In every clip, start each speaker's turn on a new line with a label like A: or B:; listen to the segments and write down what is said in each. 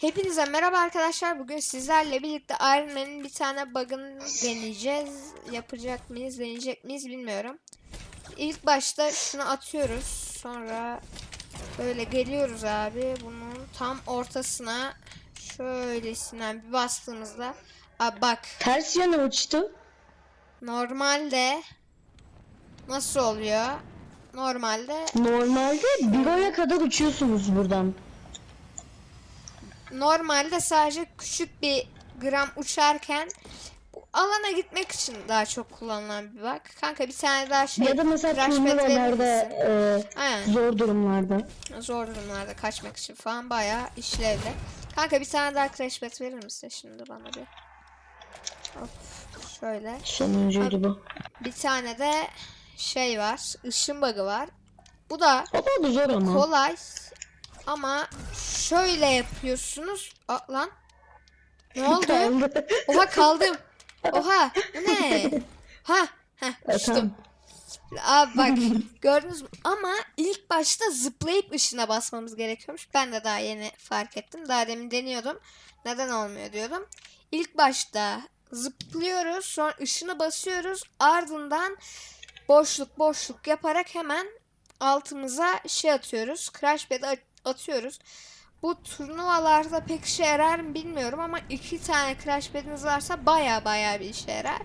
A: Hepinize merhaba arkadaşlar. Bugün sizlerle birlikte Iron Man'in bir tane bug'ını deneyeceğiz. Yapacak mıyız, deneyecek miyiz bilmiyorum. İlk başta şunu atıyoruz. Sonra böyle geliyoruz abi. Bunun tam ortasına şöylesinden bir bastığımızda Abi bak
B: Ters yöne uçtu.
A: normalde nasıl oluyor? Normalde
B: Normalde bir oya kadar uçuyorsunuz buradan.
A: Normalde sadece küçük bir gram uçarken bu alana gitmek için daha çok kullanılan bir bak. Kanka bir tane daha şey
B: ya da mesela turnuvalarda e,
A: Aynen.
B: zor durumlarda.
A: Zor durumlarda kaçmak için falan bayağı işlevli. Kanka bir tane daha crash pad verir misin şimdi bana bir? Hop, şöyle.
B: Sonuncuydu bu.
A: Bir tane de şey var. ışın bug'ı var. Bu da
B: O da zor ama.
A: kolay ama şöyle yapıyorsunuz. Aa, lan. Ne oldu? Oha kaldım. Oha bu ne? Ha. Heh, uçtum. Abi bak gördünüz mü? Ama ilk başta zıplayıp ışına basmamız gerekiyormuş. Ben de daha yeni fark ettim. Daha demin deniyordum. Neden olmuyor diyordum. İlk başta zıplıyoruz. Sonra ışını basıyoruz. Ardından boşluk boşluk yaparak hemen altımıza şey atıyoruz. Crash pad'i at- atıyoruz. Bu turnuvalarda pek işe yarar mı bilmiyorum ama iki tane crash pad'iniz varsa baya baya bir işe yarar.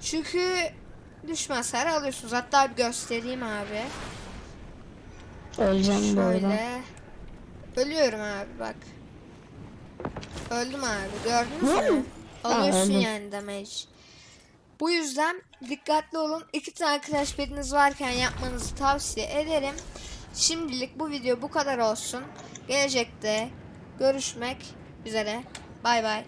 A: Çünkü düşme hasarı alıyorsunuz. Hatta bir göstereyim abi.
B: Öleceğim.
A: Şöyle. Ölüyorum abi bak. Öldüm abi. Gördünüz mü? Alıyorsun
B: öldüm.
A: yani damage. Bu yüzden dikkatli olun. İki tane crash pad'iniz varken yapmanızı tavsiye ederim. Şimdilik bu video bu kadar olsun. Gelecekte görüşmek üzere. Bay bay.